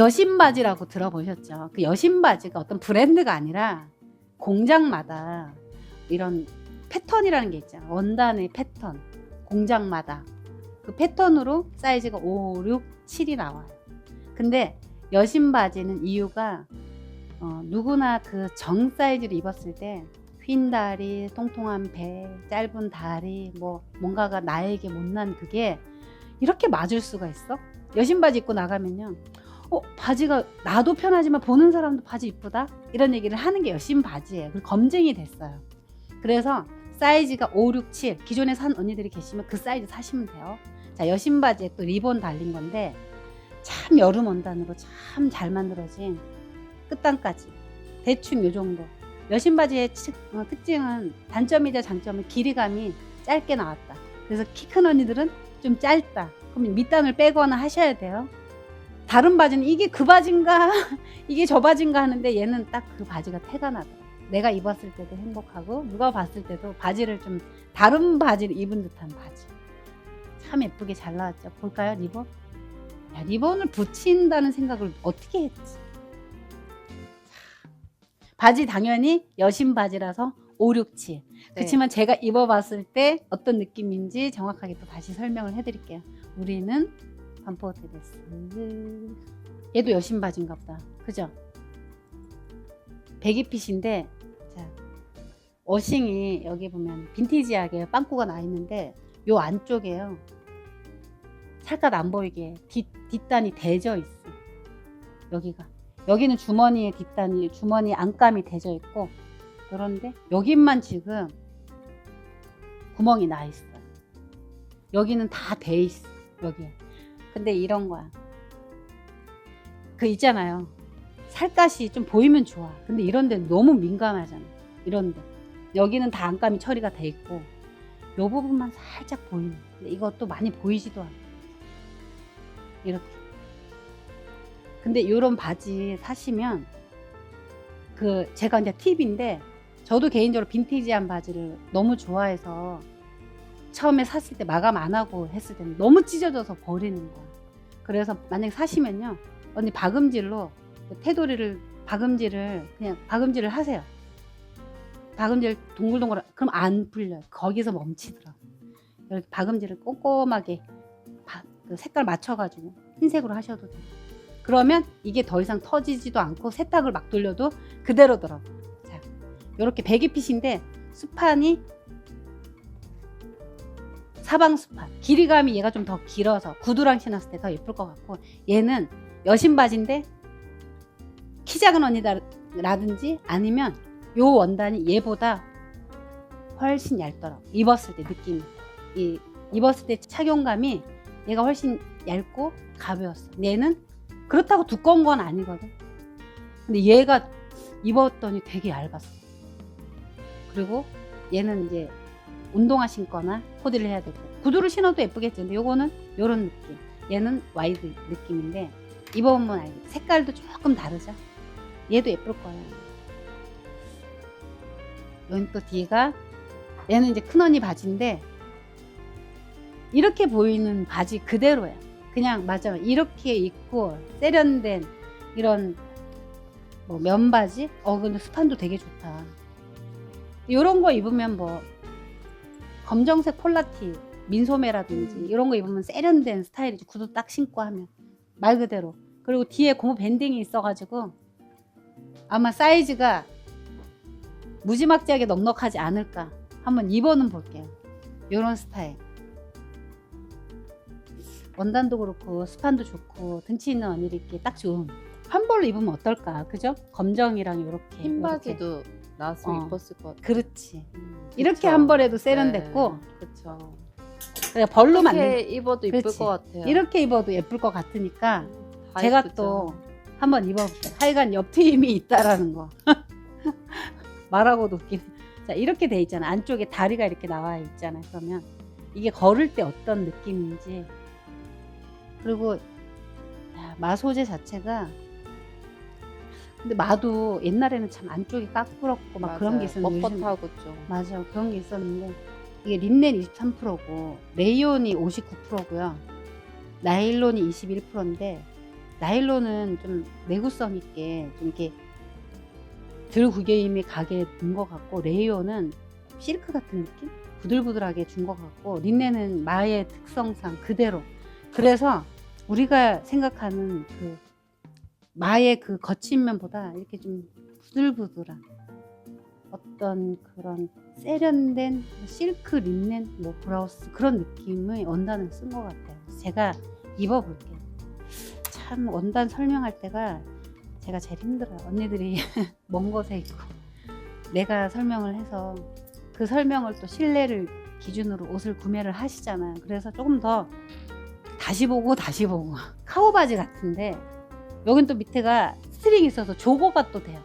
여신 바지라고 들어보셨죠? 그 여신 바지가 어떤 브랜드가 아니라 공장마다 이런 패턴이라는 게 있잖아요. 원단의 패턴. 공장마다 그 패턴으로 사이즈가 5, 6, 7이 나와요. 근데 여신 바지는 이유가 어, 누구나 그 정 사이즈를 입었을 때 휜 다리, 통통한 배, 짧은 다리, 뭐 뭔가가 나에게 못난 그게 이렇게 맞을 수가 있어? 여신 바지 입고 나가면요. 어, 바지가 나도 편하지만 보는 사람도 바지 이쁘다? 이런 얘기를 하는 게 여신 바지예요. 그 검증이 됐어요. 그래서 사이즈가 5, 6, 7 기존에 산 언니들이 계시면 그 사이즈 사시면 돼요. 자, 여신 바지에 또 리본 달린 건데 참 여름 원단으로 참 잘 만들어진 끝단까지 대충 요 정도. 여신 바지의 치- 어, 특징은 단점이자 장점은 길이감이 짧게 나왔다. 그래서 키 큰 언니들은 좀 짧다. 그럼 밑단을 빼거나 하셔야 돼요. 다른 바지는 이게 그 바지인가 이게 저 바지인가 하는데 얘는 딱 그 바지가 태가 나더라. 내가 입었을 때도 행복하고 누가 봤을 때도 바지를 좀 다른 바지를 입은 듯한 바지. 참 예쁘게 잘 나왔죠. 볼까요 리본? 야, 리본을 붙인다는 생각을 어떻게 했지? 자, 바지 당연히 여신 바지라서 5, 6, 7. 네. 그렇지만 제가 입어봤을 때 어떤 느낌인지 정확하게 또 다시 설명을 해드릴게요. 우리는 반포테데스. 얘도 여신 바지인가 보다. 그죠? 배기핏인데 자 워싱이 여기 보면 빈티지하게 빵꾸가 나 있는데 요 안쪽에요. 살짝 안 보이게 뒷, 뒷단이 대져 있어. 여기가. 여기는 주머니에 뒷단이 주머니 안감이 대져 있고 그런데 여기만 지금 구멍이 나 있어. 여기는 다 돼 있어. 여기에. 근데 이런 거야. 그 있잖아요. 살갗이 좀 보이면 좋아. 근데 이런 데는 너무 민감하잖아. 이런 데. 여기는 다 안감이 처리가 돼 있고 요 부분만 살짝 보이는. 근데 이것도 많이 보이지도 않아. 이렇게. 근데 요런 바지 사시면 그 제가 이제 팁인데 저도 개인적으로 빈티지한 바지를 너무 좋아해서 처음에 샀을 때 마감 안 하고 했을 때는 너무 찢어져서 버리는 거야. 그래서 만약에 사시면요. 언니 박음질로 그 테두리를 박음질을 그냥 박음질을 하세요. 박음질 동글동글 그럼 안 풀려요. 거기서 멈추더라고. 이렇게 박음질을 꼼꼼하게 바- 그 색깔 맞춰가지고 흰색으로 하셔도 돼요. 그러면 이게 더 이상 터지지도 않고 세탁을 막 돌려도 그대로더라고. 자, 이렇게 배기핏인데 수판이 사방 수판. 길이감이 얘가 좀 더 길어서 구두랑 신었을 때 더 예쁠 것 같고 얘는 여신 바지인데 키 작은 언니라든지 아니면 요 원단이 얘보다 훨씬 얇더라고. 입었을 때 느낌이. 이 입었을 때 착용감이 얘가 훨씬 얇고 가벼웠어. 얘는 그렇다고 두꺼운 건 아니거든. 근데 얘가 입었더니 되게 얇았어. 그리고 얘는 이제 운동화 신거나 코디를 해야 되고. 구두를 신어도 예쁘겠죠 근데 요거는 요런 느낌. 얘는 와이드 느낌인데 입어보면 알겠 색깔도 조금 다르죠? 얘도 예쁠 거예요. 여기 또 뒤가 얘는 이제 큰 언니 바지인데 이렇게 보이는 바지 그대로야 그냥 맞아. 이렇게 입고 세련된 이런 뭐 면바지? 어 근데 스판도 되게 좋다. 이런 거 입으면 뭐 검정색 폴라티 민소매라든지 이런 거 입으면 세련된 스타일이지 구두 딱 신고 하면 말 그대로. 그리고 뒤에 고무 밴딩이 있어가지고 아마 사이즈가 무지막지하게 넉넉하지 않을까. 한번 입어는 볼게요. 이런 스타일. 원단도 그렇고 스판도 좋고 등치 있는 입기 딱 좋은. 한 벌로 입으면 어떨까? 그죠? 검정이랑 이렇게. 흰 바지도 나왔으면 어. 이뻤을 것 같아. 그렇지 음, 이렇게. 한 벌에도 세련됐고 네, 그쵸. 그냥 벌로 이렇게 만든 입어도 이쁠 그렇지. 것 같아요. 이렇게 입어도 예쁠 것 같으니까 다 제가 예쁘죠. 또 한번 입어볼게요. 하여간 옆트임이 있다라는 거. 말하고도 웃기네. 자, 이렇게 돼 있잖아. 안쪽에 다리가 이렇게 나와 있잖아요. 그러면 이게 걸을 때 어떤 느낌인지. 그리고 야, 마 소재 자체가 근데 마도 옛날에는 참 안쪽이 까꾸럽고 막 그런 게. 있었는데 뻣뻣하고 좀. 맞아요. 그런 게 있었는데 이게 린넨 23%고 레이온이 59%고요. 나일론이 21%인데 나일론은 좀 내구성 있게 좀 이렇게 덜 구겨임이 가게 된것 같고 레이온은 실크 같은 느낌? 부들부들하게 준 것 같고 린넨은 마의 특성상 그대로 그래서 우리가 생각하는 그 마의 그 거친 면보다 이렇게 좀 부들부들한 어떤 그런 세련된 실크 린넨 뭐 브라우스 그런 느낌의 원단을 쓴 것 같아요. 제가 입어볼게요. 참 원단 설명할 때가 제가 제일 힘들어요. 언니들이 먼 곳에 있고 내가 설명을 해서 그 설명을 또 신뢰를 기준으로 옷을 구매를 하시잖아요. 그래서 조금 더 다시 보고 다시 보고 카고 바지 같은데 여긴 또 밑에가 스트링이 있어서 조거가 또 돼요.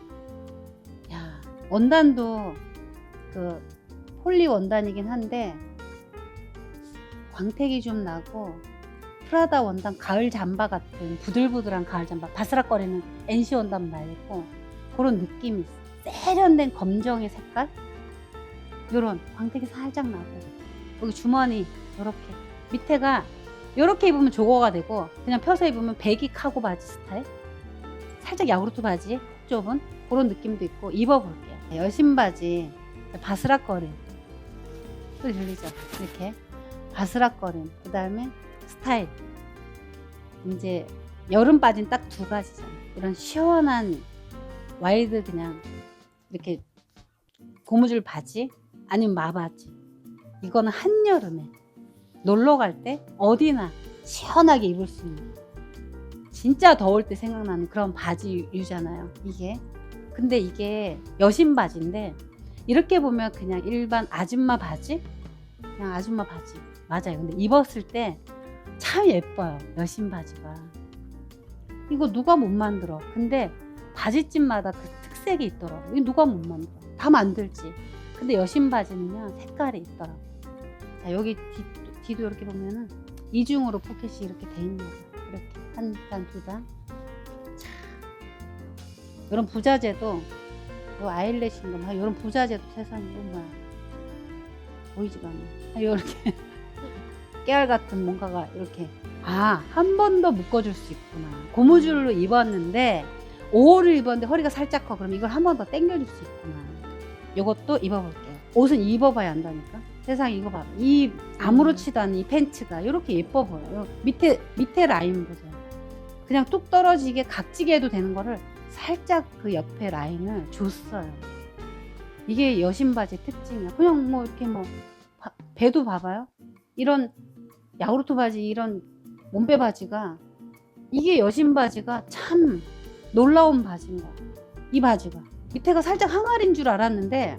야 원단도 그 폴리 원단이긴 한데 광택이 좀 나고 프라다 원단 가을 잠바 같은 부들부들한 가을 잠바 바스락거리는 NC 원단 말고 그런 느낌이 있어. 세련된 검정의 색깔 요런 광택이 살짝 나고 여기 주머니 요렇게 밑에가 요렇게 입으면 조거가 되고 그냥 펴서 입으면 배기 카고 바지 스타일? 살짝 야구르트 바지? 좁은 그런 느낌도 있고 입어볼게요. 여신 바지 바스락거림. 소리 들리죠? 이렇게. 바스락거림. 그 다음에 스타일. 이제 여름 바지는 딱 두 가지잖아 이런 시원한 와이드 그냥 이렇게 고무줄 바지? 아니면 마바지? 이거는 한여름에 놀러 갈 때 어디나 시원하게 입을 수 있는 진짜 더울 때 생각나는 그런 바지 유잖아요 이게. 근데 이게 여신 바지인데 이렇게 보면 그냥 일반 아줌마 바지? 그냥 아줌마 바지. 맞아요. 근데 입었을 때 참 예뻐요 여신 바지가. 이거 누가 못 만들어. 근데 바지집마다 그 특색이 있더라고 이거 누가 못 만들어? 다 만들지. 근데 여신 바지는요 색깔이 있더라고 자 여기 뒤, 뒤도 이렇게 보면은 이중으로 포켓이 이렇게 돼 있는 거 이렇게 한 단 두단 자 이런 부자재도 뭐 아일렛인가 뭐 이런 부자재도 세상에 뭐야 보이지가 않네. 이렇게 깨알 같은 뭔가가 이렇게. 아 한 번 더 묶어줄 수 있구나. 고무줄로 입었는데 5호를 입었는데 허리가 살짝 커. 그럼 이걸 한 번 더 당겨줄 수 있구나. 이것도 입어볼게요. 옷은 입어봐야 한다니까 세상 이거 봐. 이 아무렇지도 않은 이 팬츠가 이렇게 예뻐 보여요. 밑에 밑에 라인 보세요. 그냥 뚝 떨어지게 각지게 해도 되는 거를 살짝 그 옆에 라인을 줬어요. 이게 여신 바지 특징이야. 그냥 뭐 이렇게 뭐 바- 배도 봐봐요. 이런 야구르트 바지 이런 몸빼 바지가 이게 여신 바지가 참 놀라운 바지인 거야. 이 바지가 밑에가 살짝 항아리인 줄 알았는데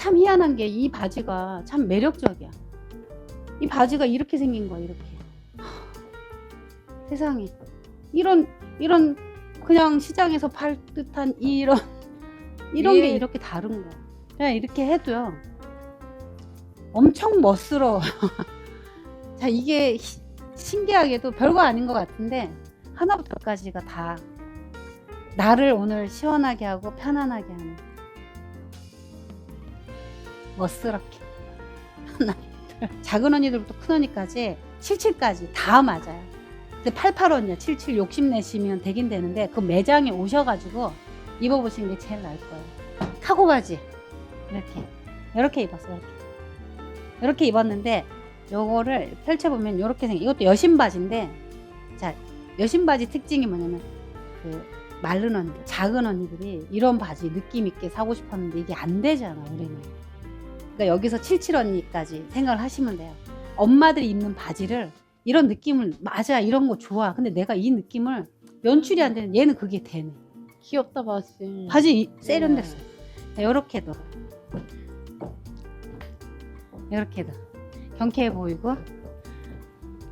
참 희한한 게 이 바지가 참 매력적이야. 이 바지가 이렇게 생긴 거야, 이렇게. 하, 세상에. 이런, 이런, 그냥 시장에서 팔 듯한 이런, 이런 게 예. 이렇게 다른 거야. 그냥 이렇게 해도요. 엄청 멋스러워. 자, 이게 히- 신기하게도 별거 아닌 것 같은데, 하나부터 열까지가 다 나를 오늘 시원하게 하고 편안하게 하는. 멋스럽게. 하나 둘 작은 언니들부터 큰 언니까지 77까지 다 맞아요. 근데 88 언니야. 77 욕심내시면 되긴 되는데 그 매장에 오셔가지고 입어보시는 게 제일 나을 거예요. 카고 바지. 이렇게. 이렇게 입었어요. 이렇게. 이렇게 입었는데 요거를 펼쳐보면 이렇게 생긴 이것도 여신 바지인데 자 여신 바지 특징이 뭐냐면 그 마른 언니들 작은 언니들이 이런 바지 느낌 있게 사고 싶었는데 이게 안 되잖아 우리는 그러니까 여기서 77 언니까지 생각을 하시면 돼요. 엄마들이 입는 바지를 이런 느낌을 맞아 이런 거 좋아. 근데 내가 이 느낌을 연출이 안 되는 얘는 그게 되네. 귀엽다 바지. 바지 이- 세련됐어. 자, 요렇게도 요렇게도 경쾌해 보이고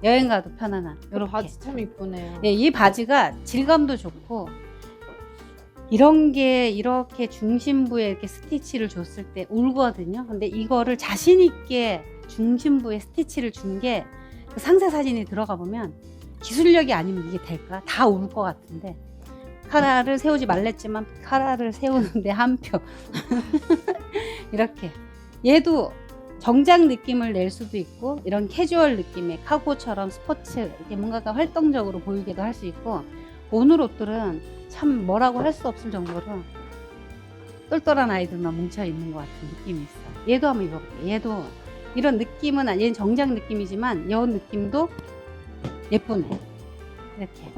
여행 가도 편안한 요렇게. 바지 참 이쁘네요. 네, 이 바지가 질감도 좋고 이런 게 이렇게 중심부에 이렇게 스티치를 줬을 때 울거든요. 근데 이거를 자신 있게 중심부에 스티치를 준 게 그 상세 사진이 들어가 보면 기술력이 아니면 이게 될까? 다 울 것 같은데 카라를 세우지 말랬지만 카라를 세우는데 한 표 이렇게 얘도 정장 느낌을 낼 수도 있고 이런 캐주얼 느낌의 카고처럼 스포츠 이렇게 뭔가가 활동적으로 보이기도 할 수 있고 오늘 옷들은 참 뭐라고 할 수 없을 정도로 똘똘한 아이들만 뭉쳐 있는 것 같은 느낌이 있어. 얘도 한번 입어볼게. 얘도 이런 느낌은 아니 얘는 정장 느낌이지만 여 느낌도 예쁘네. 이렇게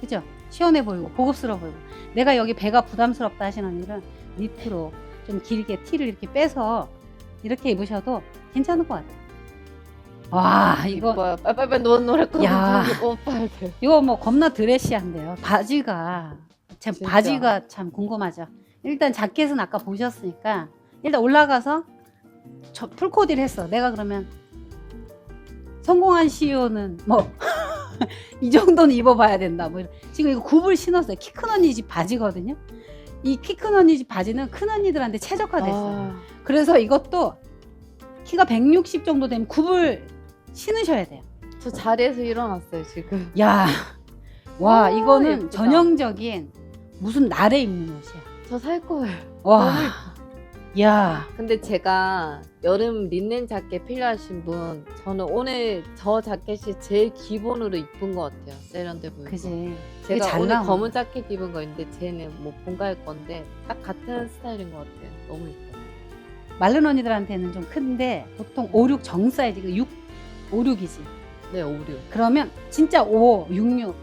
그죠? 시원해 보이고 고급스러워 보이고 내가 여기 배가 부담스럽다 하시는 언니는 니트로 좀 길게 티를 이렇게 빼서 이렇게 입으셔도 괜찮을 것 같아요. 와 이거 이뻐요. 빨빨빨 노 노래 꺼. 야. 오빠들. 이거 뭐 겁나 드레시한데요. 바지가 참 진짜. 바지가 참 궁금하죠. 일단 자켓은 아까 보셨으니까 일단 올라가서 저 풀코디를 했어. 내가 그러면 성공한 CEO는 뭐 이 정도는 입어봐야 된다. 뭐 이런. 지금 이거 굽을 신었어요. 키 큰 언니 집 바지거든요. 이 키 큰 언니 집 바지는 큰 언니들한테 최적화됐어요. 아, 그래서 이것도 키가 160 정도 되면 굽을 신으셔야 돼요. 저 자리에서 일어났어요 지금. 야, 와 아, 이거는 예쁘다. 전형적인 무슨 날에 입는 옷이야. 저 살 거예요. 와, 너무 야, 근데 제가 여름 린넨 자켓 필요하신 분, 저는 오늘 저 자켓이 제일 기본으로 이쁜 것 같아요. 세련돼 보이고. 그지. 제가 잘 오늘 나오네. 검은 자켓 입은 거 있는데 쟤는 뭐 본가일 건데 딱 같은 스타일인 것 같아요. 너무 이뻐. 마른 언니들한테는 좀 큰데 보통 5, 6 정 사이즈가 6, 5, 6이지. 네, 오류. 그러면 진짜 5, 6, 6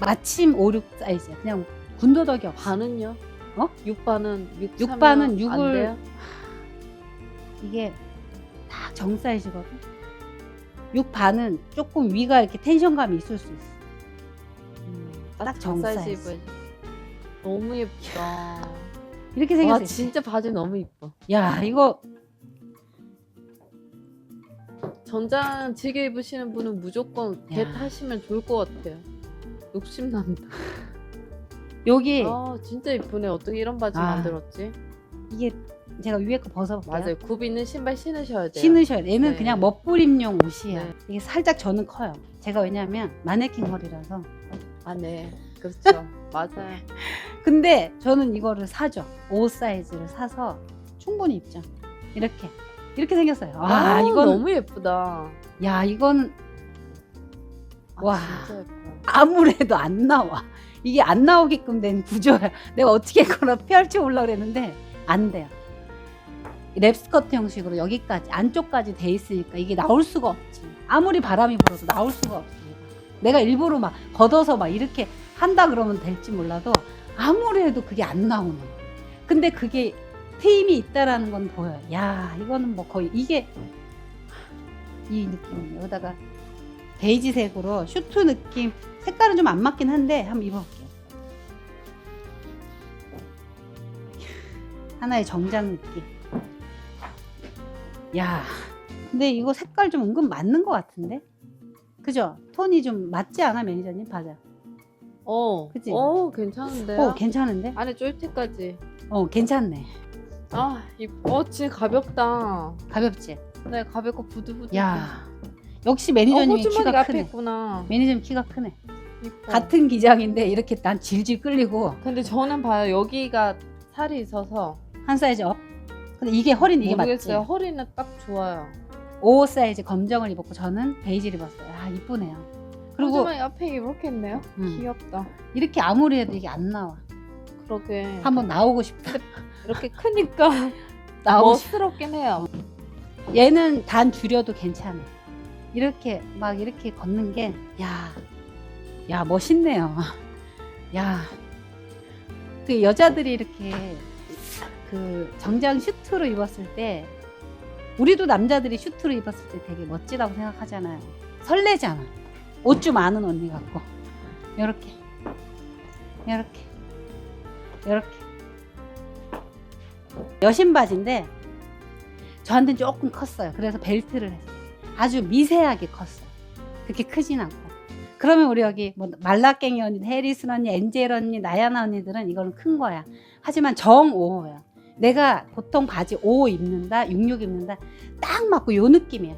마침 5, 6 사이즈야. 그냥 군더더기 없어. 반은요? 어? 6반은 6 육반은 안 육을- 돼요? 이게 딱 정 사이즈거든. 6 반은 조금 위가 이렇게 텐션감이 있을 수 있어. 음, 딱정정 사이즈 사이즈. 입어야지. 너무 예쁘다. 이렇게 생겼어. 와 진짜 바지 너무 이뻐. 야, 이거 전장 지게 입으시는 분은 무조건 배 야. 타시면 좋을 것 같아요. 욕심 난다. 여기 아 진짜 이쁘네. 어떻게 이런 바지 아. 만들었지? 이게 제가 위에 거 벗어볼게요. 맞아요. 굽 있는 신발 신으셔야 돼요. 신으셔야 돼. 얘는 네. 그냥 멋부림용 옷이야. 네. 이게 살짝 저는 커요. 제가 왜냐면 마네킹 허리라서. 아 네. 그렇죠. 맞아요. 근데 저는 이거를 사죠. 5 사이즈를 사서 충분히 입죠. 이렇게. 이렇게 생겼어요. 와, 아, 이건 너무 예쁘다. 야, 이건 아, 와. 진짜 예뻐. 아무래도 안 나와. 이게 안 나오게끔 된 구조야. 내가 어떻게 걸어 펼쳐 올라 그랬는데 안 돼요. 랩 스커트 형식으로 여기까지 안쪽까지 돼 있으니까 이게 나올 수가 없지. 아무리 바람이 불어도 나올 수가 없습니다. 내가 일부러 막 걷어서 막 이렇게 한다 그러면 될지 몰라도 아무리 해도 그게 안 나오네. 근데 그게 트임이 있다라는 건 보여요. 야, 이거는 뭐 거의 이게 이 느낌이에요. 여기다가 베이지색으로 슈트 느낌 색깔은 좀 안 맞긴 한데 한번 입어볼게요. 하나의 정장 느낌. 야, 근데 이거 색깔 좀 은근 맞는 것 같은데? 그죠? 톤이 좀 맞지 않아 매니저님? 맞아. 어. 그치? 어 괜찮은데요? 어, 괜찮은데? 안에 쫄티까지. 어, 괜찮네. 아, 이뻐. 진짜 가볍다. 가볍지? 네, 가볍고 부들부들. 야, 역시 어, 매니저님이 호주머니 키가 앞에 크네. 있구나. 매니저님 키가 크네. 이뻐. 같은 기장인데 이렇게 난 질질 끌리고 근데 저는 봐요. 여기가 살이 있어서 한 사이즈 업. 근데 이게 허리는 이게 모르겠어요. 맞지? 허리는 딱 좋아요. 5 사이즈 검정을 입었고 저는 베이지를 입었어요. 아 이쁘네요. 그리고 호주머니 앞에 이렇게 있네요. 음. 귀엽다. 이렇게 아무리 해도 이게 안 나와. 그러게. 한번 나오고 싶다. 이렇게 크니까 나오고 싶. 멋스럽긴 해요. 얘는 단 줄여도 괜찮아. 이렇게 막 이렇게 걷는 게 야, 야 멋있네요. 야, 그 여자들이 이렇게 그 정장 슈트로 입었을 때 우리도 남자들이 슈트로 입었을 때 되게 멋지다고 생각하잖아요. 설레잖아. 옷 좀 아는 언니 같고. 요렇게. 요렇게. 요렇게. 여신 바지인데 저한테는 조금 컸어요. 그래서 벨트를 했어요. 아주 미세하게 컸어요. 그렇게 크진 않고. 그러면 우리 여기 뭐 말라깽이 언니, 해리슨 언니, 엔젤 언니, 나야나 언니들은 이거는 큰 거야. 하지만 정 5호야. 내가 보통 바지 5 입는다, 66 입는다, 딱 맞고 요 느낌이야.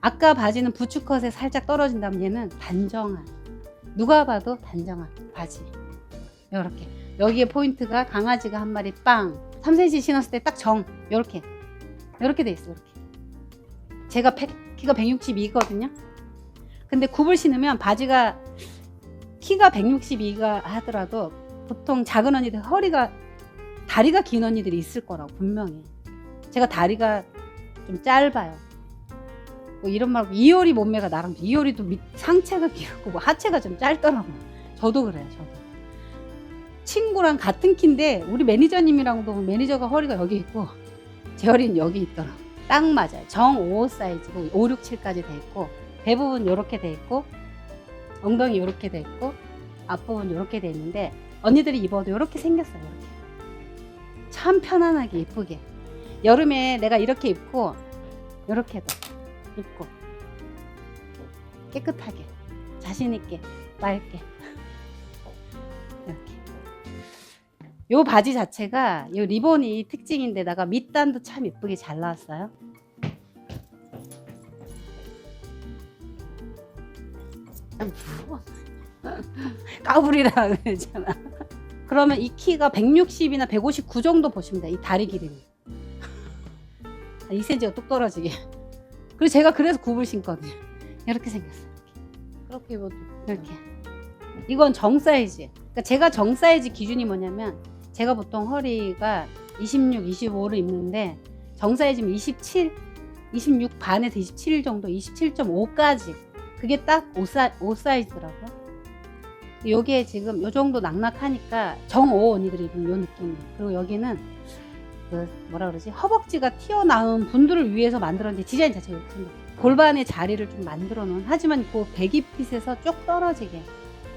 아까 바지는 부츠컷에 살짝 떨어진다면 얘는 단정한. 누가 봐도 단정한 바지. 요렇게. 여기에 포인트가 강아지가 한 마리 빵. 3cm 신었을 때 딱 정. 요렇게. 요렇게 돼 있어, 요렇게. 제가 100, 키가 162거든요. 근데 굽을 신으면 바지가 키가 162가 하더라도 보통 작은 언니들 허리가 다리가 긴 언니들이 있을 거라고 분명히. 제가 다리가 좀 짧아요. 뭐 이런 말 이효리 몸매가 나랑 이효리도 밑, 상체가 길고 뭐 하체가 좀 짧더라고. 저도 그래요. 저도. 친구랑 같은 키인데 우리 매니저님이랑도 매니저가 허리가 여기 있고 제 허리는 여기 있더라고. 딱 맞아요. 정5 사이즈고 5, 6, 7까지 돼 있고 대부분 이렇게 돼 있고 엉덩이 이렇게 돼 있고 앞부분 이렇게 돼 있는데 언니들이 입어도 이렇게 생겼어요. 이렇게. 참 편안하게 이쁘게. 여름에 내가 이렇게 입고 이렇게도 입고 깨끗하게 자신 있게 맑게 이렇게. 요 바지 자체가 요 리본이 특징인데다가 밑단도 참 이쁘게 잘 나왔어요. 까불이라 그러잖아. 그러면 이 키가 160이나 159 정도 보시면 돼. 이 다리 길이는. 2cm가 뚝 떨어지게. 그리고 제가 그래서 굽을 신거든요. 이렇게 생겼어요. 그렇게 입어도 이렇게. 이건 정 사이즈. 그러니까 제가 정 사이즈 기준이 뭐냐면 제가 보통 허리가 26, 25를 입는데 정 사이즈면 27, 26 반에서 27 정도, 27.5까지. 그게 딱 5, 사, 5 사이즈더라고요. 여기에 지금 요 정도 낙낙하니까 정5 언니들이 입은 요 느낌이에요. 그리고 여기는 그 뭐라 그러지 허벅지가 튀어나온 분들을 위해서 만들었는데 디자인 자체가 이렇게 생겼어요. 골반의 자리를 좀 만들어 놓은 하지만 그 배기핏에서 쭉 떨어지게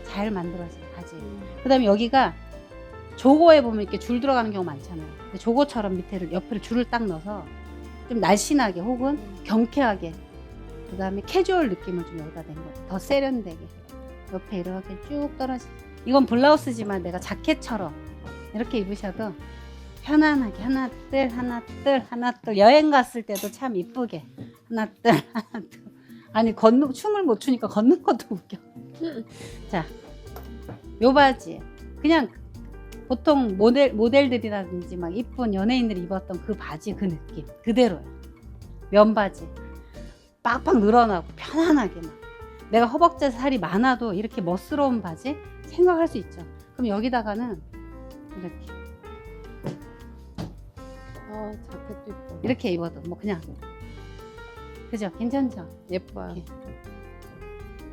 잘 만들어진 바지. 그다음에 여기가 조거에 보면 이렇게 줄 들어가는 경우 많잖아요. 근데 조거처럼 밑에를 옆에를 줄을 딱 넣어서 좀 날씬하게 혹은 경쾌하게 그 다음에 캐주얼 느낌을 좀 여기다 낸 거예요. 더 세련되게 옆에 이렇게 쭉 떨어지. 이건 블라우스지만 내가 자켓처럼 이렇게 입으셔도 편안하게 하나 뜰 하나 뜰 하나 뜰 여행 갔을 때도 참 이쁘게 하나 뜰 하나 뜰 아니 걷는 춤을 못 추니까 걷는 것도 웃겨. 자, 요 바지 그냥 보통 모델 모델들이라든지 막 이쁜 연예인들이 입었던 그 바지 그 느낌 그대로예요. 면 바지 빡빡 늘어나고 편안하게 막 내가 허벅지 살이 많아도 이렇게 멋스러운 바지 생각할 수 있죠. 그럼 여기다가는 이렇게 아 자켓도 이뻐. 이렇게 입어도 뭐 그냥 그죠? 괜찮죠? 예뻐요. 이렇게.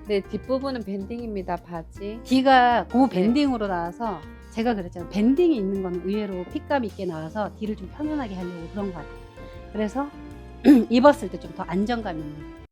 네 뒷부분은 밴딩입니다 바지. 뒤가 고 밴딩으로 나와서 제가 그랬잖아요. 밴딩이 있는 건 의외로 핏감 있게 나와서 뒤를 좀 편안하게 하려고 그런 것 같아요. 그래서 입었을 때 좀 더 안정감 있는